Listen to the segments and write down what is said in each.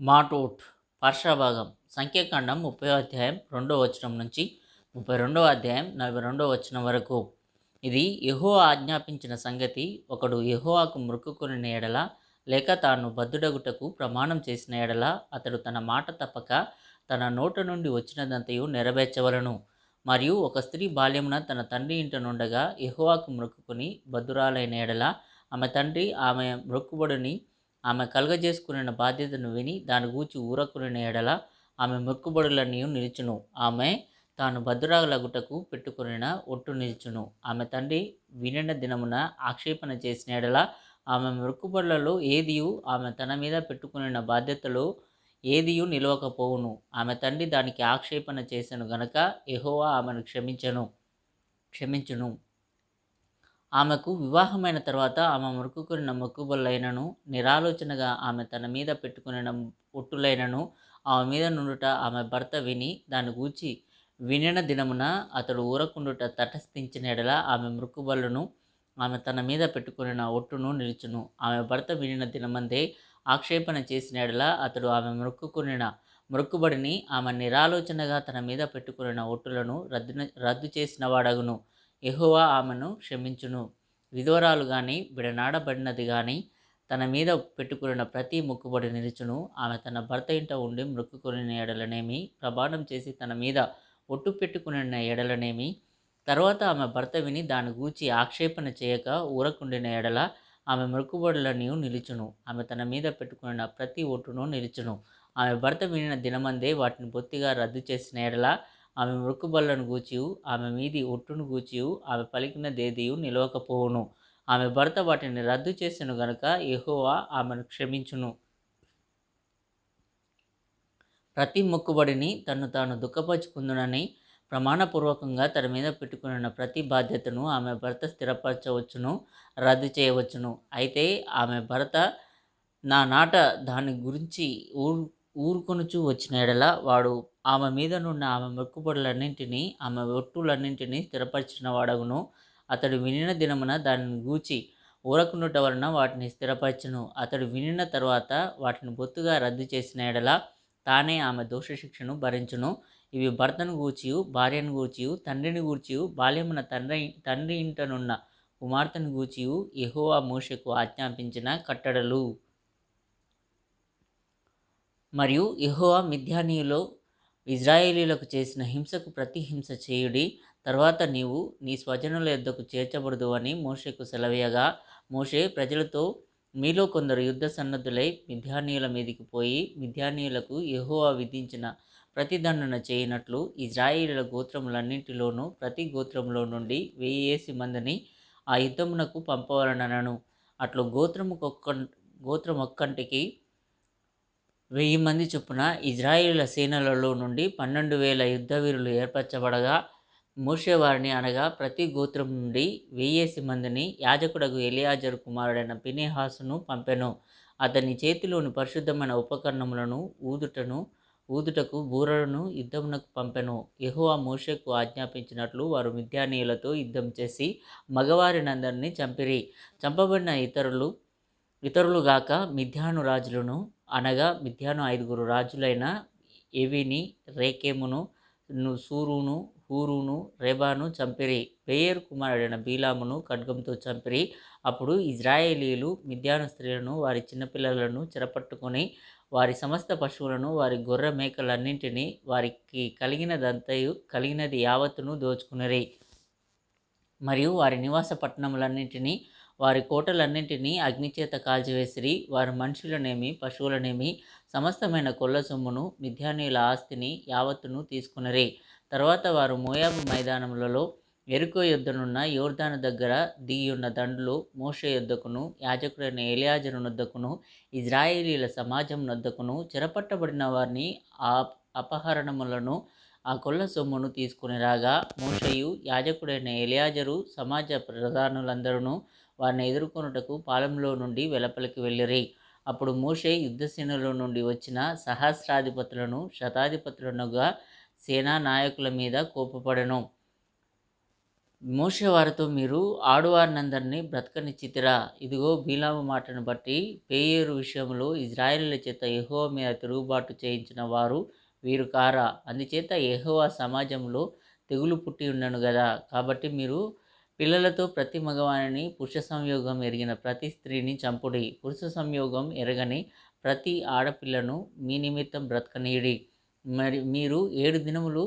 మాటోట్ పార్శ్వభాగం సంఖ్యాకాండం ముప్పై అధ్యాయం రెండో వచనం నుంచి ముప్పై రెండవ అధ్యాయం నలభై రెండవ వచనం వరకు. ఇది యహో ఆజ్ఞాపించిన సంగతి. ఒకడు యహోవాకు మృక్కుకుని ఎడల లేక తాను బద్దుడగుటకు ప్రమాణం చేసిన ఎడల అతడు తన మాట తప్పక తన నోట నుండి వచ్చినదంతయు నెరవేర్చవలను. మరియు ఒక స్త్రీ బాల్యమున తన తండ్రి ఇంట నుండగా యహోవాకు మృక్కుకొని బద్దురాలైన ఎడల ఆమె తండ్రి ఆమె మృక్కుబడిని ఆమె కలుగజేసుకున్న బాధ్యతను విని దాని గూచి ఊరకుని ఎడల ఆమె మొక్కుబడులన్నీ నిలుచును. ఆమె తాను భద్రాలగుటకు పెట్టుకున్న ఒట్టు నిలుచును. ఆమె తండ్రి వినిన దినమున ఆక్షేపణ చేసిన ఎడల ఆమె మొక్కుబడులలో ఏదియు ఆమె తన మీద పెట్టుకున్న బాధ్యతలో ఏదియు నిలవకపోవును. ఆమె తండ్రి దానికి ఆక్షేపణ చేసెను గనక ఎహోవా ఆమెను క్షమించను క్షమించును. ఆమెకు వివాహమైన తర్వాత ఆమె మొక్కుకున్న మొక్కుబళ్ళైనను నిరాలోచనగా ఆమె తన మీద పెట్టుకున్న ఒట్టులైనను ఆమె మీద నుండుట ఆమె భర్త విని దాని గూర్చి వినిన దినమున అతడు ఊరకుండుట తటస్థించిన ఎడల ఆమె మృక్కుబళ్ళను ఆమె తన మీద పెట్టుకున్న ఒట్టును నిలుచును. ఆమె భర్త వినిన దినమందే ఆక్షేపణ చేసిన ఎడల అతడు ఆమె మృక్కుకున్న మృక్కుబడిని ఆమె నిరాలోచనగా తన మీద పెట్టుకున్న ఒట్టులను రద్దు రద్దు చేసిన వాడగును ఎహోవా ఆమెను క్షమించును. విధవరాలు కానీ విడనాడబడినది కానీ తన మీద పెట్టుకున్న ప్రతి మొక్కుబడి నిలుచును. ఆమె తన భర్త ఇంట ఉండి మృక్కుకొనిన ఎడలనేమి ప్రమాణం చేసి తన మీద ఒట్టు పెట్టుకున్న ఎడలనేమి తర్వాత ఆమె భర్త విని దాని గూచి ఆక్షేపణ చేయక ఊరకుండిన ఎడల ఆమె మొక్కుబడులను నిలుచును. ఆమె తన మీద పెట్టుకున్న ప్రతి ఒట్టును నిలుచును. ఆమె భర్త వినిన దినమందే వాటిని బొత్తిగా రద్దు చేసిన ఎడల ఆమె మృక్కుబళ్ళను గూచియు ఆమె మీది ఒట్టును గూచియు ఆమె పలికిన దేదియు నిలవకపోవును. ఆమె భర్త వాటిని రద్దు చేసిన గనుక ఎహోవా ఆమెను క్షమించును. ప్రతి మొక్కుబడిని తను తాను దుఃఖపరుచుకుందునని ప్రమాణపూర్వకంగా తన మీద పెట్టుకున్న ప్రతి బాధ్యతను ఆమె భర్త స్థిరపరచవచ్చును రద్దు చేయవచ్చును. అయితే ఆమె భర్త నా నాట దాని గురించి ఊరు ఊరుకొనుచు వచ్చిన ఎడల వాడు ఆమె మీద నున్న ఆమె మొక్కుబడులన్నింటినీ ఆమె ఒట్టులన్నింటినీ స్థిరపరిచిన వాడగును. అతడు వినిన దినమున దానిని గూచి ఊరకుండుట వలన వాటిని స్థిరపరచును. అతడు వినిన తర్వాత వాటిని బొత్తుగా రద్దు చేసిన ఎడల తానే ఆమె దోష శిక్షను భరించును. ఇవి భర్తను గూచియు భార్యను గూచియు తండ్రిని గూర్చియు బాల్యమున తండ్రి తండ్రి ఇంటనున్న కుమార్తెను గూచియు ఎహోవా మోషకు ఆజ్ఞాపించిన కట్టడలు. మరియు ఎహోవా మిథ్యానీయులో ఇజ్రాయేలీలకు చేసిన హింసకు ప్రతి హింస చేయుడి. తర్వాత నీవు నీ స్వజనుల యొద్దకు చేర్చబడదు అని మోషేకు సెలవేయగా. మోషే ప్రజలతో మీలో కొందరు యుద్ధ సన్నద్ధులై మిథ్యానీయుల మీదికి పోయి మిథ్యానీయులకు యహోవా విధించిన ప్రతిదండన చేయనట్లు ఇజ్రాయిల గోత్రములన్నింటిలోనూ ప్రతి గోత్రంలో నుండి వెయ్యేసి మందిని ఆ యుద్ధమునకు పంపవలనను అట్లు గోత్రముకొక్క గోత్రం ఒక్కంటికి వెయ్యి మంది చొప్పున ఇజ్రాయిల సేనలలో నుండి పన్నెండు వేల యుద్ధవీరులు ఏర్పరచబడగా మోషే వారిని అనగా ప్రతి గోత్రం నుండి వెయ్యేసి మందిని యాజకుడకు ఎలియాజరు కుమారుడైన పినేహాసును పంపెను. అతని చేతిలోని పరిశుద్ధమైన ఉపకరణములను ఊదుటను ఊదుటకు బూరలను యుద్ధమునకు పంపెను. ఎహువా మోషకు ఆజ్ఞాపించినట్లు వారు మిథ్యానీయులతో యుద్ధం చేసి మగవారినందరినీ చంపిరి. చంపబడిన ఇతరులు ఇతరులుగాక మిథ్యాను రాజులను అనగా మిథ్యాను ఐదుగురు రాజులైన ఎవిని రేకేమును సూరును హూరును రేబాను చంపిరి. బేయర్ కుమారుడైన బీలామును ఖడ్గంతో చంపిరి. అప్పుడు ఇజ్రాయేలీలు మిథ్యాను స్త్రీలను వారి చిన్నపిల్లలను చెరపట్టుకొని వారి సమస్త పశువులను వారి గొర్రె మేకలన్నింటినీ వారికి కలిగినదంతయు కలిగినది యావత్తును దోచుకునిరి. మరియు వారి నివాస పట్టణములన్నింటినీ వారి కోటలన్నింటినీ అగ్నిచేత కాల్చివేసిరి వారి మనుషులనేమి పశువులనేమి సమస్తమైన కొల్ల సొమ్మును మిథ్యానీయుల ఆస్తిని యావత్తును తీసుకునరి. తర్వాత వారు మోయాబు మైదానములలో ఎరుకో యుద్ధనున్న యోర్దాను దగ్గర దిగియున్న దండ్లు మోష యుద్ధకును యాజకుడైన ఏలియాజరు నొద్దకును ఇజ్రాయేలీల సమాజం నొద్దకును చెరపట్టబడిన వారిని ఆ అపహరణములను ఆ కొల్ల సొమ్మును తీసుకుని రాగా మోషయు యాజకుడైన ఎలియాజరు సమాజ ప్రధానులందరూ వారిని ఎదుర్కొనుటకు పాలెంలో నుండి వెలపలికి వెళ్ళిరి. అప్పుడు మోషే యుద్ధసేనలో నుండి వచ్చిన సహస్రాధిపతులను శతాధిపతులనుగా సేనా నాయకుల మీద కోపపడను. మోషే వారితో మీరు ఆడువారినందరినీ బ్రతకనిచ్చితిరా. ఇదిగో బీలాము మాటను బట్టి పేయేరు విషయంలో ఇజ్రాయిల్ల చేత యెహోవా మీద తిరుగుబాటు చేయించిన వారు వీరు కారా. అందుచేత ఎహోవా సమాజంలో తెగులు పుట్టి ఉండను కదా కాబట్టి మీరు పిల్లలతో ప్రతి మగవాణిని పురుష సంయోగం ఎరిగిన ప్రతి స్త్రీని చంపుడి. పురుష సంయోగం ఎరగని ప్రతి ఆడపిల్లను మీ నిమిత్తం బ్రతకనీయుడి. మరి మీరు ఏడు దినములు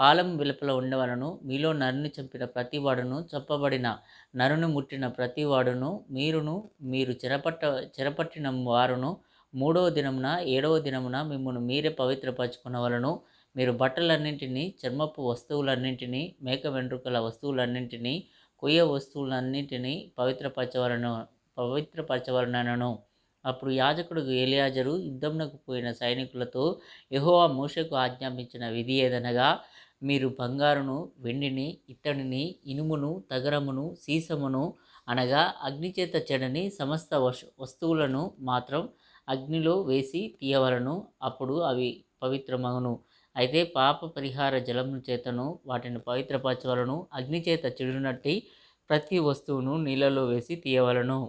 పాలం వెలుపల ఉండవలను మీలో నరుని చంపిన ప్రతి వాడును చంపబడిన నరుని ముట్టిన ప్రతి వాడును మీరును మీరు చెరపట్ట చెరపట్టిన వారును మూడవ దినమున ఏడవ దినమున మిమ్మల్ని మీరే పవిత్రపరచుకునవలను. మీరు బట్టలన్నింటినీ చర్మపు వస్తువులన్నింటినీ మేక వెంట్రుకల వస్తువులన్నింటినీ కొయ్య వస్తువులన్నింటినీ పవిత్రపరచవలను పవిత్రపరచవలనను. అప్పుడు యాజకుడు ఏలియాజరు యుద్ధమునకు పోయిన సైనికులతో యహోవా మోషకు ఆజ్ఞాపించిన విధి ఏదనగా మీరు బంగారును వెండిని ఇత్తడిని ఇనుమును తగరమును సీసమును అనగా అగ్నిచేత చెడని సమస్త వస్తువులను మాత్రం అగ్నిలో వేసి తీయవలను. అప్పుడు అవి పవిత్రమగును. అయితే పాప పరిహార జలము చేతను వాటిని పవిత్రపరచవలను అగ్నిచేత చెడునట్టి ప్రతి వస్తువును నీళ్ళలో వేసి తీయవలను.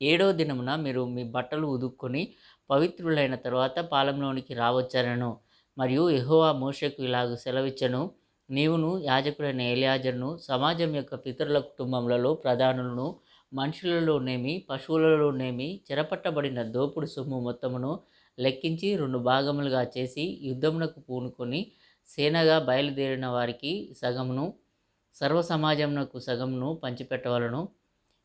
ఏడో దినమున మీరు మీ బట్టలు ఉదుక్కొని పవిత్రులైన తర్వాత పాలెంలోనికి రావచ్చారను మరియు ఎహోవా మోషకు ఇలాగ సెలవిచ్చను. నీవును యాజకుడైన ఎలియాజర్ను సమాజం యొక్క పితరుల కుటుంబములలో ప్రధానులను మనుషులలోనేమి పశువులలోనేమి చెరపట్టబడిన దోపుడు సొమ్ము మొత్తమును లెక్కించి రెండు భాగములుగా చేసి యుద్ధమునకు పూనుకొని సేనగా బయలుదేరిన వారికి సగమును సర్వ సమాజమునకు సగమును పంచిపెట్టవలను.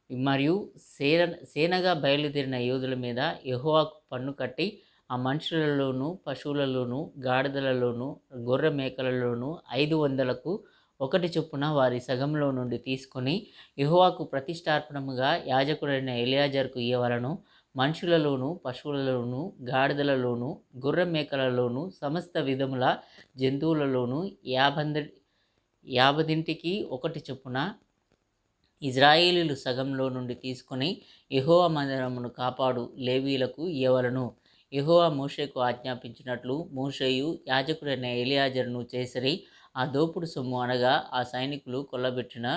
మరియు సేన సేనగా బయలుదేరిన యోధుల మీద యెహోవాకు పన్ను కట్టి ఆ మనుషులలోనూ పశువులలోనూ గాడిదలలోనూ గొర్రె మేకలలోను ఐదు వందలకు ఒకటి చొప్పున వారి సగంలో నుండి తీసుకొని యెహోవాకు ప్రతిష్టార్పణముగా యాజకుడైన ఎలియాజర్కు ఇయ్యవలను. మనుషులలోను పశువులలోను గాడిదలలోను గొర్రె మేకలలోను సమస్త విధముల జంతువులలోను యాభంద యాభదింటికి ఒకటి చొప్పున ఇజ్రాయేలీలు సగంలో నుండి తీసుకొని యెహోవా మందిరమును కాపాడు లేవీలకు ఇవ్వలను యహోవా మోషేకు ఆజ్ఞాపించినట్లు మోషేయు యాజకుడైన ఎలియాజరును చేసిరి. ఆ దోపుడు సొమ్ము అనగా ఆ సైనికులు కొల్లబెట్టిన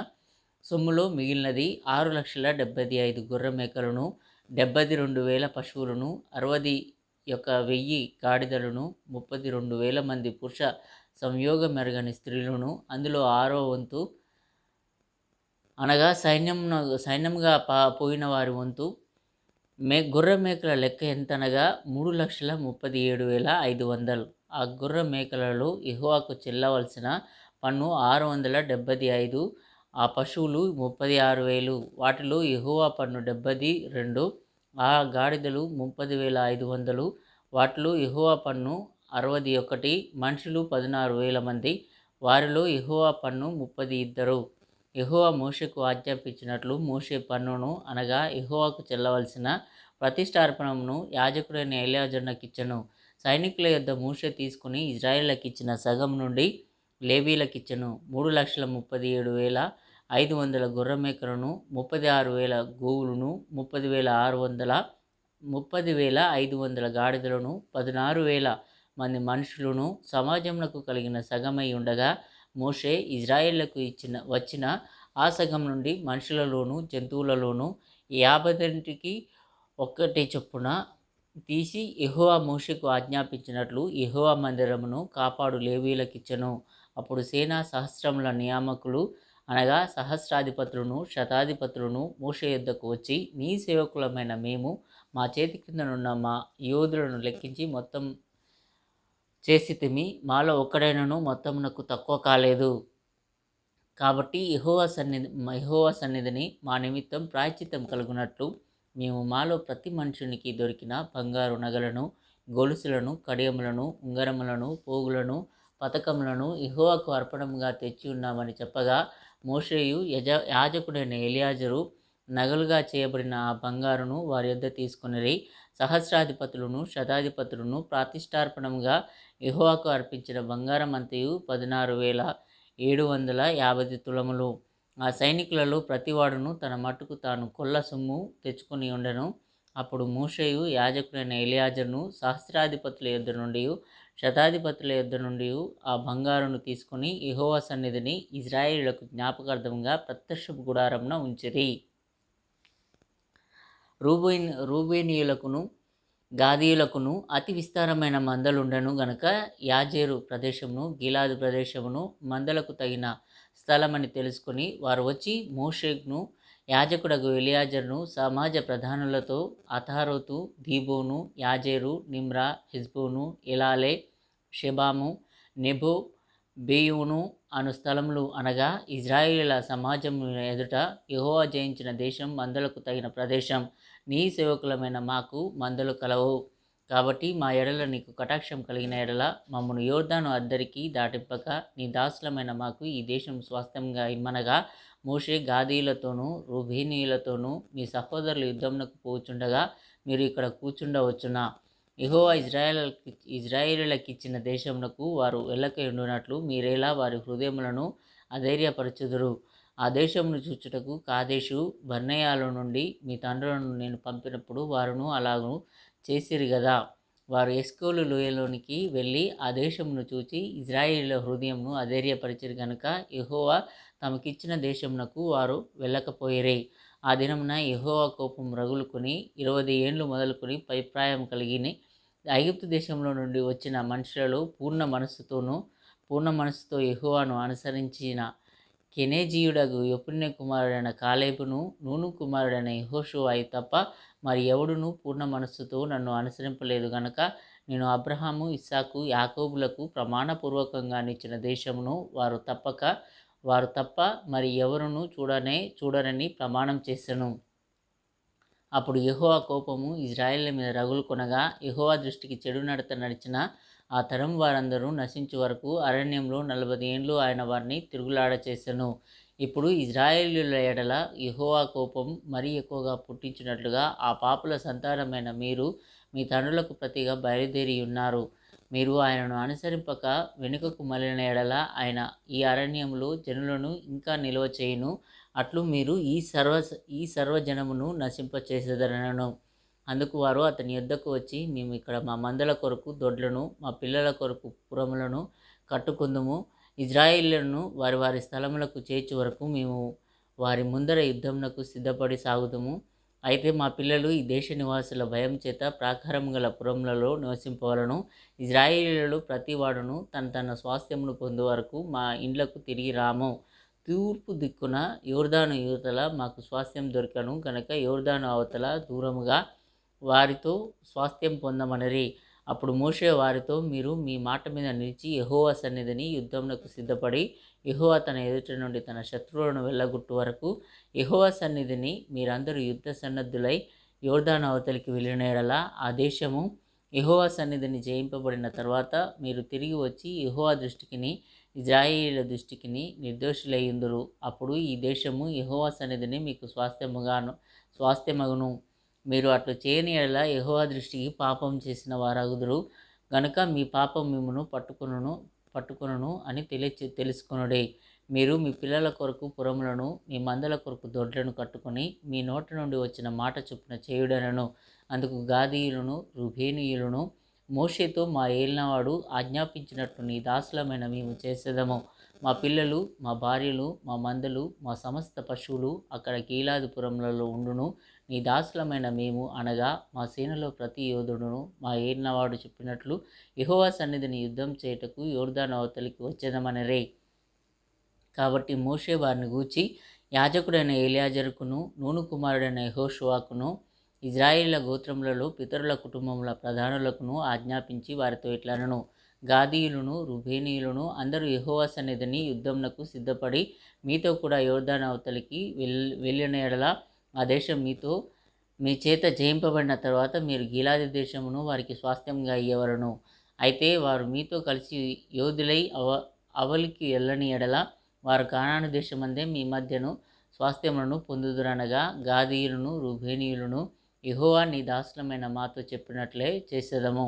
సొమ్ములో మిగిలినది ఆరు లక్షల డెబ్బై ఐదు గొర్రె మేకలను డెబ్బై రెండు వేల పశువులను అరవది యొక్క వెయ్యి గాడిదలను ముప్పది రెండు వేల మంది పురుష సంయోగం మెరగని స్త్రీలను అందులో ఆరో వంతు అనగా సైన్యం సైన్యంగా పా పోయిన వారి వంతు మే గొర్రె మేకల లెక్క ఎంత అనగా మూడు లక్షల ముప్పది ఏడు వేల ఐదు వందలు. ఆ గుర్ర మేకలలో యెహోవాకు చెల్లవలసిన పన్ను ఆరు వందల డెబ్బై ఐదు ఆ పశువులు ముప్పది ఆరు వేలు వాటిలో యెహోవా పన్ను డెబ్బది రెండు ఆ గాడిదలు ముప్పది వేల ఐదు వందలు వాటిలో ఇహువా పన్ను అరవది ఒకటి మనుషులు పదినారు వేల మంది వారిలో యెహోవా పన్ను ముప్పది ఇద్దరు. యెహోవా మోషకు ఆజ్ఞాపించినట్లు మోషే పన్నును అనగా యెహోవాకు చెల్లవలసిన ప్రతిష్టార్పణమును యాజకుడైన ఎలియాజర్నకిచ్చను. సైనికుల యొద్ద మూష తీసుకుని ఇజ్రాయేళ్ళకు ఇచ్చిన సగం నుండి లేవీలకిచ్చను. మూడు లక్షల ముప్పది ఏడు వేల ఐదు వందల గుర్రమేకలను ముప్పది ఆరు వేల గోవులను ముప్పది వేల ఆరు వందల ముప్పది వేల ఐదు వందల గాడిదలను పదినారు వేల మంది మనుషులను సమాజంలో కలిగిన సగమై ఉండగా మోషే ఇజ్రాయేళ్ళకు ఇచ్చిన వచ్చిన ఆ సగం నుండి మనుషులలోను జంతువులలోను యాభైంటికి ఒక్కటి చొప్పున తీసి ఎహోవా మోషకు ఆజ్ఞాపించినట్లు ఎహోవా మందిరమును కాపాడు లేవీలకిచ్చను అప్పుడు సేనా సహస్రముల నియామకులు అనగా సహస్రాధిపతులను శతాధిపతులను మోష యుద్ధకు వచ్చి నీ సేవకులమైన మేము మా చేతి కిందనున్న మా యోధులను లెక్కించి మొత్తం చేసితిమి మాలో ఒక్కడైనను మొత్తమునకు తక్కువ కాలేదు. కాబట్టి యెహోవా సన్నిధి యహోవా సన్నిధిని మా నిమిత్తం ప్రాయచిత్తం కలుగునట్లు మేము మాలో ప్రతి మనుషునికి దొరికిన బంగారు నగలను గొలుసులను కడియములను ఉంగరములను పోగులను పథకములను ఇహోవాకు అర్పణముగా తెచ్చి ఉన్నామని చెప్పగా మోషేయు యజ యాజకుడైన ఎలియాజరు నగలుగా చేయబడిన ఆ బంగారును వారి యొద్ద తీసుకుని సహస్రాధిపతులను శతాధిపతులను ప్రతిష్టార్పణముగా ఇహోవాకు అర్పించిన బంగారం అంతయు పదినారు వేల ఏడు వందల యాభై తులములు. ఆ సైనికులలో ప్రతివాడును తన మట్టుకు తాను కొల్ల సొమ్ము తెచ్చుకుని ఉండెను. అప్పుడు మూషయు యాజకుడైన ఎలియాజర్ను సహస్రాధిపతుల యుద్ధ నుండి శతాధిపతుల యుద్ధ నుండి ఆ బంగారును తీసుకుని ఇహోవా సన్నిధిని ఇజ్రాయిళ్ళకు జ్ఞాపకార్థంగా ప్రత్యక్ష గుడారంన ఉంచిరి. రూబేన్ రూబేనియులకును గాదీయులకును అతి విస్తారమైన మందలుండెను గనుక యాజేరు ప్రదేశమును గిలాదు ప్రదేశమును మందలకు తగిన స్థలమని తెలుసుకుని వారు వచ్చి మోషేక్ను యాజకుడగు ఎలియాజర్ను సమాజ ప్రధానులతో అథారోతు దీబోను యాజేరు నిమ్రా హిజ్బోను ఇలాలే షెబాము నెబో బేయోను అను స్థలములు అనగా ఇజ్రాయేలీల సమాజం ఎదుట యహోవా జయించిన దేశం మందలకు తగిన ప్రదేశం. నీ సేవకులమైన మాకు మందలు కలవు. కాబట్టి మా ఎడల నీకు కటాక్షం కలిగిన ఎడల మమ్మను యోర్ధాను అద్దరికి దాటింపక నీ దాసులమైన మాకు ఈ దేశం స్వాస్థ్యంగా ఇమ్మనగా. మోషే గాదీలతోనూ రుభేనీయులతోనూ మీ సహోదరులు యుద్ధమునకు పోచుండగా మీరు ఇక్కడ కూర్చుండవచ్చునా? ఇహో ఇజ్రాయేల్ ఇజ్రాయేలులకు ఇచ్చిన దేశమునకు వారు వెళ్ళక ఉండునట్లు మీరేలా వారి హృదయములను అధైర్యపరచుదురు. ఆ దేశమును చూచుటకు కాదేశు బర్ణయాల నుండి మీ తండ్రులను నేను పంపినప్పుడు వారును అలాగూ చేసిరి గదా. వారు ఎస్కోలు లోయలోనికి వెళ్ళి ఆ దేశమును చూచి ఇజ్రాయిల్ హృదయంను అధైర్యపరిచిరు గనుక యహోవా తమకిచ్చిన దేశమునకు వారు వెళ్ళకపోయిరే. ఆ దినమున యహోవా కోపం రగులుకొని ఇరవై ఏండ్లు మొదలుకొని పైప్రాయం కలిగిన ఐగుప్తు దేశంలో నుండి వచ్చిన మనుషులలో పూర్ణ మనస్సుతోనూ పూర్ణ మనస్సుతో యహోవాను అనుసరించిన కెనేజీయుడగు యొపుణ్య కుమారుడైన కాలేబును నూను కుమారుడైన యహోషువాయి తప్ప మరి ఎవడును పూర్ణ మనస్సుతో నన్ను అనుసరింపలేదు గనక నేను అబ్రహాము ఇస్సాకు యాకోబులకు ప్రమాణపూర్వకంగా ఇచ్చిన దేశమును వారు తప్పక వారు తప్ప మరి ఎవరును చూడనే చూడరని ప్రమాణం చేశాను అప్పుడు యహోవా కోపము ఇజ్రాయేళ్ళ మీద రగులు కొనగా యెహోవా దృష్టికి చెడు నడత నడిచిన ఆ తరం వారందరూ నశించు వరకు అరణ్యంలో నలభై ఏండ్లు ఆయన వారిని తిరుగులాడ చేసెను. ఇప్పుడు ఇజ్రాయేలీల ఎడల యెహోవా కోపం మరీ ఎక్కువగా పుట్టించినట్లుగా ఆ పాపుల సంతానమైన మీరు మీ తండ్రులకు ప్రతిగా బయలుదేరి ఉన్నారు. మీరు ఆయనను అనుసరింపక వెనుకకు మళ్ళిన ఎడల ఆయన ఈ అరణ్యంలో జనులను ఇంకా నిల్వ చేయును. అట్లు మీరు ఈ సర్వ ఈ సర్వజనమును నశింపచేసేదనను అందుకు వారు అతని యొద్దకు వచ్చి మేము ఇక్కడ మా మందల కొరకు దొడ్లను మా పిల్లల కొరకు పురములను కట్టుకుందుము. ఇజ్రాయిళ్ళను వారి వారి స్థలములకు చేర్చు వరకు మేము వారి ముందర యుద్ధమునకు సిద్ధపడి సాగుదుము. అయితే మా పిల్లలు ఈ దేశ నివాసుల భయం చేత ప్రాకారం గల పురములలో నివసింపవలను. ఇజ్రాయిలీలు ప్రతి వాడును తన తన స్వాస్థ్యమును పొందు వరకు మా ఇండ్లకు తిరిగి రాము. తూర్పు దిక్కున యోర్దాను యువతల మాకు స్వాస్థ్యం దొరికను. కనుక యోర్దాను అవతల దూరముగా వారితో స్వాస్థ్యం పొందమనరి. అప్పుడు మోషే వారితో మీరు మీ మాట మీద నిలిచి యహోవా సన్నిధిని యుద్ధంలోకి సిద్ధపడి యహోవా తన ఎదుట నుండి తన శత్రువులను వెళ్ళగొట్టు వరకు యహోవా సన్నిధిని మీరందరూ యుద్ధ సన్నద్ధులై యోర్ధాన్ అవతలికి వెళ్ళిన ఎడల ఆ దేశము యహోవా సన్నిధిని జయింపబడిన తర్వాత మీరు తిరిగి వచ్చి యహోవా దృష్టికిని ఇజ్రాయిల దృష్టికిని నిర్దోషులయ్యుందురు అప్పుడు ఈ దేశము యహోవా సన్నిధిని మీకు స్వాస్థ్యముగాను స్వాస్థ్యమగును. మీరు అట్లు చేయని ఎడల యహోవా దృష్టికి పాపం చేసిన వారగుదురు. గనుక మీ పాపం మిమ్మను పట్టుకును పట్టుకును అని తెలియ తెలుసుకునుడే. మీరు మీ పిల్లల కొరకు పురములను మీ మందల కొరకు దొడ్లను కట్టుకొని మీ నోట నుండి వచ్చిన మాట చొప్పున చేయుడనను. అందుకు గాదీయులను రుభేనీయులను మోషేతో మా ఏలినవాడు ఆజ్ఞాపించినట్టు నీ దాసులమైన మేము చేసేదము. మా పిల్లలు మా భార్యలు మా మందలు మా సమస్త పశువులు అక్కడ కీలాదిపురములలో ఉండును. నీ దాసులమైన మేము అనగా మా సేనలో ప్రతి యోధుడును మా ఏడినవాడు చెప్పినట్లు యహోవా సన్నిధిని యుద్ధం చేయుటకు యోర్ధాన్ అవతలికి వచ్చేదమనరే. కాబట్టి మోషే వారిని గూర్చి యాజకుడైన ఏలియాజరుకును నూను కుమారుడైన యహోషువాకును ఇజ్రాయిల గోత్రములలో పితరుల కుటుంబముల ప్రధానులకును ఆజ్ఞాపించి వారితో ఇట్లనను గాదీయులను రుబేనీయులను అందరూ యెహోవా సన్నిధిని యుద్ధమునకు సిద్ధపడి మీతో కూడా యోర్ధాన్ అవతలికి వెల్ వెళ్ళిన ఎడల ఆ దేశం మీతో మీ చేత జయింపబడిన తర్వాత మీరు గిలాది దేశమును వారికి స్వాస్థ్యంగా ఇయ్యవలను. అయితే వారు మీతో కలిసి యోధులై అవ అవలికి వెళ్ళని ఎడల వారు కానాను దేశమందే మీ మధ్యను స్వాస్థ్యములను పొందుదురనగా గాదీయులను రుభేనీయులను యహోవా నీ దాసులమైన మాతో చెప్పినట్లే చేసేదము.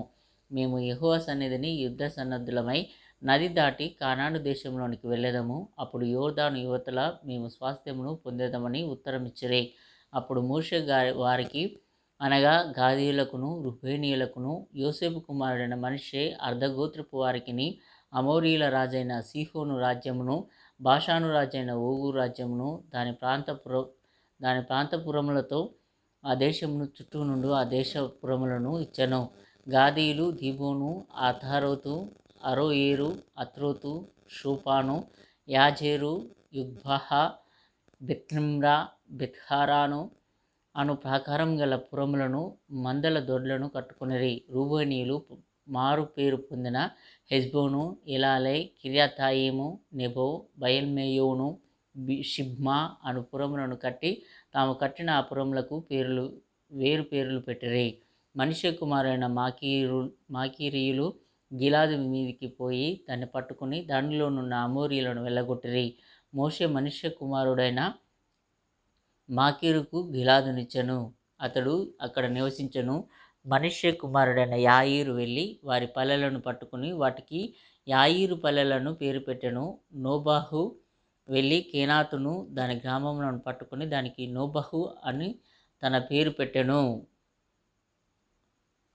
మేము యెహోవా సన్నిధిని యుద్ధ సన్నద్ధులమై నది దాటి కానాను దేశంలోనికి వెళ్ళేదము. అప్పుడు యోర్దాను యువతల మేము స్వాస్థ్యమును పొందేదమని ఉత్తరం అప్పుడు మోషే గారి వారికి అనగా గాదీయులకును రుహేనీయులకును యోసేపు కుమారుడైన మనిషే అర్ధగోత్రపు వారికిని అమౌరీయుల రాజైన సీహోను రాజ్యమును భాషాను రాజైన ఓగు రాజ్యమును దాని ప్రాంతపుర దాని ప్రాంతపురములతో ఆ దేశమును చుట్టూ నుండి ఆ దేశపురములను ఇచ్చను. గాదీయులు దీబోను అథారోతు అరోయేరు అత్రోతు షూపాను యాజేరు యుగ్బహ బెత్నిమ్రా బెత్హారాను అను ప్రాకారం గల పురములను మందల దొడ్లను కట్టుకునిరి. రూబనీయులు మారు పేరు పొందిన హెజ్బోను ఇలాలై కిర్యాతాయిము నెబో బయల్మేయోను షిబ్మా అను పురములను కట్టి తాము కట్టిన ఆ పురములకు పేర్లు వేరు పేర్లు పెట్టిరి. మనిషి కుమారైన మాకీరు మాకీరియులు గిలాదు మీదికి పోయి దాన్ని పట్టుకుని దానిలోనున్న అమోరియులను వెళ్ళగొట్టిరి. మోషే మనుష్య కుమారుడైన మాకీరుకు గిలాదునిచ్చను. అతడు అక్కడ నివసించను. మనుష్య కుమారుడైన యాయిరు వెళ్ళి వారి పల్లెలను పట్టుకుని వాటికి యాయిరు పల్లెలను పేరు పెట్టెను. నోబాహు వెళ్ళి కేనాతును దాని గ్రామములను పట్టుకుని దానికి నోబహు అని తన పేరు పెట్టెను.